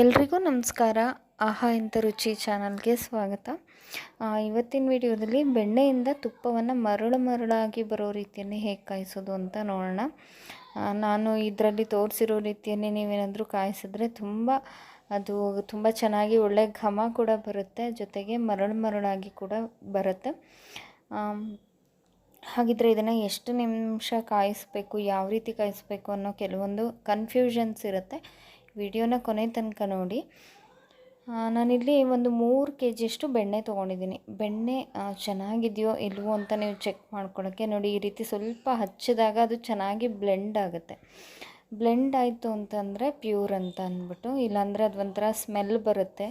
ಎಲ್ರಿಗೂ ನಮಸ್ಕಾರ. ಆಹಾ, ಇಂಥ ರುಚಿ ಚಾನಲ್ಗೆ ಸ್ವಾಗತ. ಇವತ್ತಿನ ವಿಡಿಯೋದಲ್ಲಿ ಬೆಣ್ಣೆಯಿಂದ ತುಪ್ಪವನ್ನು ಮರಳು ಮರಳಾಗಿ ಬರೋ ರೀತಿಯನ್ನೇ ಹೇಗೆ ಕಾಯಿಸೋದು ಅಂತ ನೋಡೋಣ. ನಾನು ಇದರಲ್ಲಿ ತೋರಿಸಿರೋ ರೀತಿಯಲ್ಲಿ ನೀವೇನಾದರೂ ಕಾಯಿಸಿದ್ರೆ ತುಂಬ ಅದು ತುಂಬ ಚೆನ್ನಾಗಿ ಒಳ್ಳೆ ಘಮ ಕೂಡ ಬರುತ್ತೆ, ಜೊತೆಗೆ ಮರಳು ಮರಳಾಗಿ ಕೂಡ ಬರುತ್ತೆ. ಹಾಗಿದ್ರೆ ಇದನ್ನು ಎಷ್ಟು ನಿಮಿಷ ಕಾಯಿಸ್ಬೇಕು, ಯಾವ ರೀತಿ ಕಾಯಿಸ್ಬೇಕು ಅನ್ನೋ ಕೆಲವೊಂದು ಕನ್ಫ್ಯೂಷನ್ಸ್ ಇರುತ್ತೆ. ವಿಡಿಯೋನ ಕೊನೆ ತನಕ ನೋಡಿ. ನಾನಿಲ್ಲಿ ಒಂದು ಮೂರು ಕೆ ಜಿಯಷ್ಟು ಬೆಣ್ಣೆ ತೊಗೊಂಡಿದ್ದೀನಿ. ಬೆಣ್ಣೆ ಚೆನ್ನಾಗಿದೆಯೋ ಇಲ್ವೋ ಅಂತ ನೀವು ಚೆಕ್ ಮಾಡ್ಕೊಳ್ಳೋಕ್ಕೆ ನೋಡಿ, ಈ ರೀತಿ ಸ್ವಲ್ಪ ಹಚ್ಚಿದಾಗ ಅದು ಚೆನ್ನಾಗಿ ಬ್ಲೆಂಡ್ ಆಗುತ್ತೆ. ಬ್ಲೆಂಡ್ ಆಯಿತು ಅಂತಂದರೆ ಪ್ಯೂರ್ ಅಂತ ಅಂದ್ಬಿಟ್ಟು, ಇಲ್ಲಾಂದರೆ ಅದು ಒಂಥರ ಸ್ಮೆಲ್ ಬರುತ್ತೆ,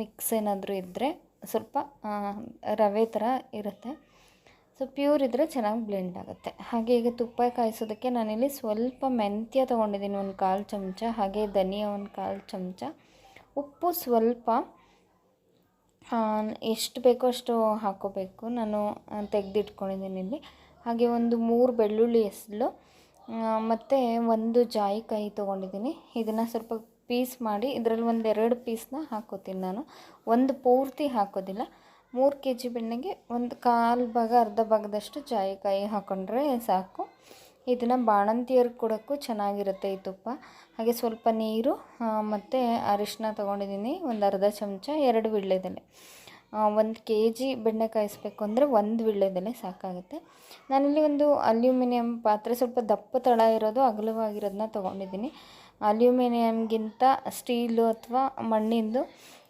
ಮಿಕ್ಸ್ ಏನಾದರೂ ಇದ್ದರೆ ಸ್ವಲ್ಪ ರವೆ ಥರ ಇರುತ್ತೆ. ಸೊ ಪ್ಯೂರ್ ಇದ್ದರೆ ಚೆನ್ನಾಗಿ ಬ್ಲೆಂಡ್ ಆಗುತ್ತೆ. ಹಾಗೆ ಈಗ ತುಪ್ಪ ಕಾಯಿಸೋದಕ್ಕೆ ನಾನಿಲ್ಲಿ ಸ್ವಲ್ಪ ಮೆಂತ್ಯ ತೊಗೊಂಡಿದ್ದೀನಿ, ಒಂದು ಕಾಲು ಚಮಚ, ಹಾಗೆ ಧನಿಯಾ ಒಂದು ಕಾಲು ಚಮಚ. ಉಪ್ಪು ಸ್ವಲ್ಪ ಎಷ್ಟು ಬೇಕೋ ಅಷ್ಟು ಹಾಕೋಬೇಕು. ನಾನು ತೆಗೆದಿಟ್ಕೊಂಡಿದ್ದೀನಿ ಇಲ್ಲಿ. ಹಾಗೆ ಒಂದು ಮೂರು ಬೆಳ್ಳುಳ್ಳಿ ಎಸಳು ಮತ್ತು ಒಂದು ಜಾಯಿಕಾಯಿ ತೊಗೊಂಡಿದ್ದೀನಿ. ಇದನ್ನು ಸ್ವಲ್ಪ ಪೀಸ್ ಮಾಡಿ, ಇದರಲ್ಲಿ ಒಂದೆರಡು ಪೀಸ್ನ ಹಾಕೋತೀನಿ ನಾನು. ಒಂದು ಪೂರ್ತಿ ಹಾಕೋದಿಲ್ಲ. ಮೂರು ಕೆ ಜಿ ಬೆಣ್ಣೆಗೆ ಒಂದು ಕಾಲು ಭಾಗ ಅರ್ಧ ಭಾಗದಷ್ಟು ಜಾಯಿಕಾಯಿ ಹಾಕೊಂಡ್ರೆ ಸಾಕು. ಇದನ್ನು ಬಾಣಂತಿಯರು ಕೊಡೋಕ್ಕೂ ಚೆನ್ನಾಗಿರುತ್ತೆ ಈ ತುಪ್ಪ. ಹಾಗೆ ಸ್ವಲ್ಪ ನೀರು ಮತ್ತು ಅರಿಶಿನ ತೊಗೊಂಡಿದ್ದೀನಿ. ಒಂದು ಅರ್ಧ ಚಮಚ ಎರಡು ವಿಳ್ಳೆದೆಲೆ. ಒಂದು ಕೆ ಜಿ ಬೆಣ್ಣೆ ಕಾಯಿಸ್ಬೇಕು ಅಂದರೆ ಒಂದು ವಿಳ್ಳೆದೆಲೆ ಸಾಕಾಗುತ್ತೆ. ನಾನಿಲ್ಲಿ ಒಂದು ಅಲ್ಯೂಮಿನಿಯಂ ಪಾತ್ರೆ, ಸ್ವಲ್ಪ ದಪ್ಪ ತಳ ಇರೋದು ಅಗಲವಾಗಿರೋದನ್ನ ತೊಗೊಂಡಿದ್ದೀನಿ. ಅಲ್ಯೂಮಿನಿಯಮ್ಗಿಂತ ಸ್ಟೀಲು ಅಥವಾ ಮಣ್ಣಿಂದು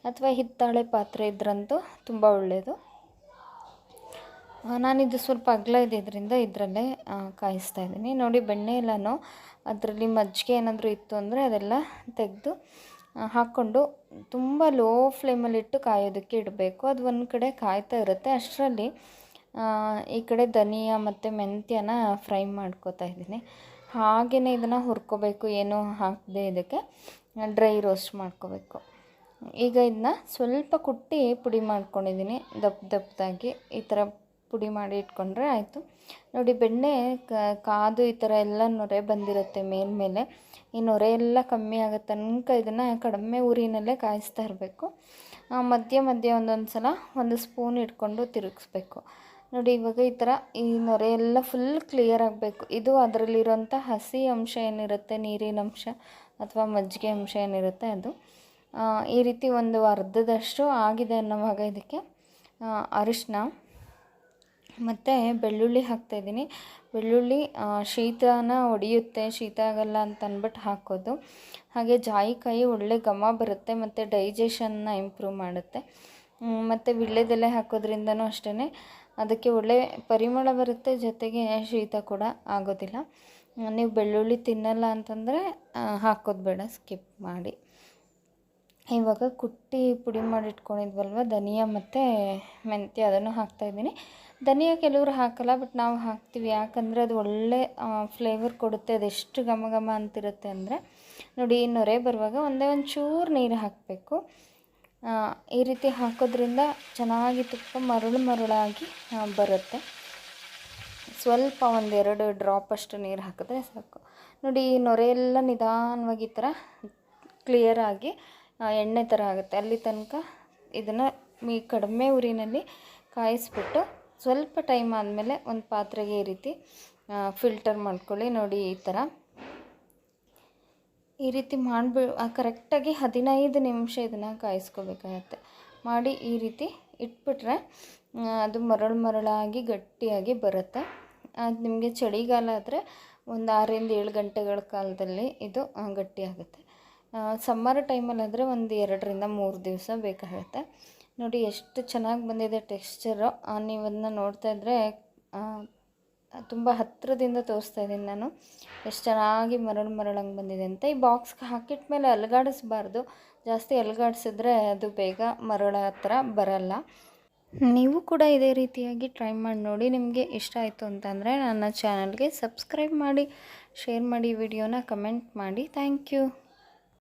ಅಥವಾ ಹಿತ್ತಾಳೆ ಪಾತ್ರೆ ಇದ್ರಂತೂ ತುಂಬ ಒಳ್ಳೆಯದು. ನಾನಿದು ಸ್ವಲ್ಪ ಅಗಲ ಇದ್ದಿದ್ದರಿಂದ ಇದರಲ್ಲೇ ಕಾಯಿಸ್ತಾ ಇದ್ದೀನಿ. ನೋಡಿ, ಬೆಣ್ಣೆ ಎಲ್ಲನೂ ಅದರಲ್ಲಿ ಮಜ್ಜಿಗೆ ಏನಾದರೂ ಇತ್ತು ಅಂದರೆ ಅದೆಲ್ಲ ತೆಗೆದು ಹಾಕ್ಕೊಂಡು ತುಂಬ ಲೋ ಫ್ಲೇಮಲ್ಲಿಟ್ಟು ಕಾಯೋದಕ್ಕೆ ಇಡಬೇಕು. ಅದು ಒಂದು ಕಡೆ ಕಾಯ್ತಾ ಇರುತ್ತೆ. ಅಷ್ಟರಲ್ಲಿ ಈ ಕಡೆ ಧನಿಯಾ ಮತ್ತು ಮೆಂತ್ಯನ ಫ್ರೈ ಮಾಡ್ಕೋತಾ ಇದ್ದೀನಿ. ಹಾಗೆಯೇ ಇದನ್ನು ಹುರ್ಕೋಬೇಕು. ಏನೂ ಹಾಕದೆ ಇದಕ್ಕೆ? ಡ್ರೈ ರೋಸ್ಟ್ ಮಾಡ್ಕೋಬೇಕು. ಈಗ ಇದನ್ನ ಸ್ವಲ್ಪ ಕುಟ್ಟಿ ಪುಡಿ ಮಾಡ್ಕೊಂಡಿದ್ದೀನಿ. ದಪ್ಪ ದಪ್ಪದಾಗಿ ಈ ಥರ ಪುಡಿ ಮಾಡಿ ಇಟ್ಕೊಂಡ್ರೆ ಆಯಿತು. ನೋಡಿ, ಬೆಣ್ಣೆ ಕಾದು ಈ ಥರ ಎಲ್ಲ ನೊರೆ ಬಂದಿರುತ್ತೆ ಮೇಲ್ಮೇಲೆ ಈ ನೊರೆ ಎಲ್ಲ ಕಮ್ಮಿ ಆಗೋ ತನಕ ಇದನ್ನು ಕಡಿಮೆ ಊರಿನಲ್ಲೇ ಕಾಯಿಸ್ತಾ ಇರಬೇಕು. ಮಧ್ಯ ಮಧ್ಯ ಒಂದೊಂದು ಸಲ ಒಂದು ಸ್ಪೂನ್ ಇಟ್ಕೊಂಡು ತಿರುಗಿಸ್ಬೇಕು. ನೋಡಿ, ಇವಾಗ ಈ ಥರ ಈ ನೊರೆ ಎಲ್ಲ ಫುಲ್ ಕ್ಲಿಯರ್ ಆಗಬೇಕು. ಇದು ಅದರಲ್ಲಿರೋಂಥ ಹಸಿ ಅಂಶ ಏನಿರುತ್ತೆ? ನೀರಿನ ಅಂಶ ಅಥವಾ ಮಜ್ಜಿಗೆ ಅಂಶ ಏನಿರುತ್ತೆ ಅದು? ಈ ರೀತಿ ಒಂದು ಅರ್ಧದಷ್ಟು ಆಗಿದೆ ಅನ್ನೋವಾಗ ಇದಕ್ಕೆ ಅರಿಶಿನ. ಮತ್ತು ಬೆಳ್ಳುಳ್ಳಿ ಹಾಕ್ತಾಯಿದ್ದೀನಿ ಬೆಳ್ಳುಳ್ಳಿ ಶೀತನ ಒಡೆಯುತ್ತೆ. ಶೀತ ಆಗಲ್ಲ ಅಂತ ಅಂದ್ಬಿಟ್ಟು ಹಾಕೋದು. ಹಾಗೆ ಜಾಯಿಕಾಯಿ ಒಳ್ಳೆ ಘಮ ಬರುತ್ತೆ ಮತ್ತು ಡೈಜೆಷನ್ನ ಇಂಪ್ರೂವ್ ಮಾಡುತ್ತೆ. ಮತ್ತು ವಿಳ್ಯದೆಲೆ ಹಾಕೋದ್ರಿಂದನೂ ಅಷ್ಟೇ ಅದಕ್ಕೆ ಒಳ್ಳೆ ಪರಿಮಳ ಬರುತ್ತೆ, ಜೊತೆಗೆ ಶೀತ ಕೂಡ ಆಗೋದಿಲ್ಲ. ನೀವು ಬೆಳ್ಳುಳ್ಳಿ ತಿನ್ನಲ್ಲ ಅಂತಂದರೆ ಹಾಕೋದು ಬೇಡ ಸ್ಕಿಪ್ ಮಾಡಿ. ಇವಾಗ ಕುಟ್ಟಿ ಪುಡಿ ಮಾಡಿ ಇಟ್ಕೊಂಡಿದ್ವಲ್ವ ಧನಿಯಾ ಮತ್ತು ಮೆಂತ್ಯ, ಅದನ್ನು ಹಾಕ್ತಾಯಿದ್ದೀನಿ ಧನಿಯಾ ಕೆಲವರು ಹಾಕಲ್ಲ ಬಟ್ ನಾವು ಹಾಕ್ತೀವಿ. ಯಾಕಂದರೆ ಅದು ಒಳ್ಳೆ ಫ್ಲೇವರ್ ಕೊಡುತ್ತೆ ಅದೆಷ್ಟು ಘಮ ಘಮ ಅಂತಿರುತ್ತೆ ಅಂದರೆ, ನೋಡಿ ನೊರೆ ಬರುವಾಗ ಒಂದೇ ಒಂದು ಚೂರು ನೀರು ಹಾಕಬೇಕು. ಈ ರೀತಿ ಹಾಕೋದ್ರಿಂದ ಚೆನ್ನಾಗಿ ತುಪ್ಪ ಮರಳು ಮರಳಾಗಿ ಬರುತ್ತೆ. ಸ್ವಲ್ಪ ಒಂದೆರಡು ಡ್ರಾಪ್ ಅಷ್ಟು ನೀರು ಹಾಕಿದ್ರೆ ಸಾಕು. ನೋಡಿ, ಈ ನೊರೆ ಎಲ್ಲ ನಿಧಾನವಾಗಿ ಈ ಥರ ಕ್ಲಿಯರಾಗಿ ಎಣ್ಣೆ ಥರ ಆಗುತ್ತೆ. ಅಲ್ಲಿ ತನಕ ಇದನ್ನು ಈ ಕಡಿಮೆ ಉರಿನಲ್ಲಿ ಕಾಯಿಸ್ಬಿಟ್ಟು ಸ್ವಲ್ಪ ಟೈಮ್ ಆದಮೇಲೆ ಒಂದು ಪಾತ್ರೆಗೆ ಈ ರೀತಿ ಫಿಲ್ಟರ್ ಮಾಡ್ಕೊಳ್ಳಿ. ನೋಡಿ, ಈ ಥರ. ಈ ರೀತಿ ಮಾಡಿಬಿ ಕರೆಕ್ಟಾಗಿ ಹದಿನೈದು ನಿಮಿಷ ಇದನ್ನು ಕಾಯಿಸ್ಕೋಬೇಕಾಗತ್ತೆ. ಮಾಡಿ ಈ ರೀತಿ ಇಟ್ಬಿಟ್ರೆ ಅದು ಮರಳು ಮರಳಾಗಿ ಗಟ್ಟಿಯಾಗಿ ಬರುತ್ತೆ. ಅದು ನಿಮಗೆ ಚಳಿಗಾಲ ಆದರೆ ಒಂದು ಆರರಿಂದ ಏಳು ಗಂಟೆಗಳ ಕಾಲದಲ್ಲಿ ಇದು ಗಟ್ಟಿಯಾಗುತ್ತೆ. ಸಮ್ಮರ್ ಟೈಮಲ್ಲಾದರೆ ಒಂದು ಎರಡರಿಂದ ಮೂರು ದಿವಸ ಬೇಕಾಗುತ್ತೆ. ನೋಡಿ, ಎಷ್ಟು ಚೆನ್ನಾಗಿ ಬಂದಿದೆ ಟೆಕ್ಸ್ಚರು ನೀವು ಅದನ್ನ ನೋಡ್ತಾ ಇದ್ದರೆ ತುಂಬ ಹತ್ತಿರದಿಂದ ತೋರಿಸ್ತಾ ಇದ್ದೀನಿ ನಾನು. ಎಷ್ಟು ಚೆನ್ನಾಗಿ ಮರಳು ಮರಳಂಗೆ ಬಂದಿದೆ ಅಂತ. ಈ ಬಾಕ್ಸ್ಗೆ ಹಾಕಿಟ್ಟ ಮೇಲೆ ಅಲುಗಾಡಿಸ್ಬಾರ್ದು. ಜಾಸ್ತಿ ಅಲುಗಾಡಿಸಿದ್ರೆ ಅದು ಬೇಗ ಮರಳ ಹತ್ರ ಬರಲ್ಲ. ನೀವು ಕೂಡ ಇದೇ ರೀತಿಯಾಗಿ ಟ್ರೈ ಮಾಡಿ ನೋಡಿ ನಿಮಗೆ ಇಷ್ಟ ಆಯಿತು ಅಂತಂದರೆ ನನ್ನ ಚಾನಲ್ಗೆ ಸಬ್ಸ್ಕ್ರೈಬ್ ಮಾಡಿ ಶೇರ್ ಮಾಡಿ ವಿಡಿಯೋನ ಕಮೆಂಟ್ ಮಾಡಿ. Thank you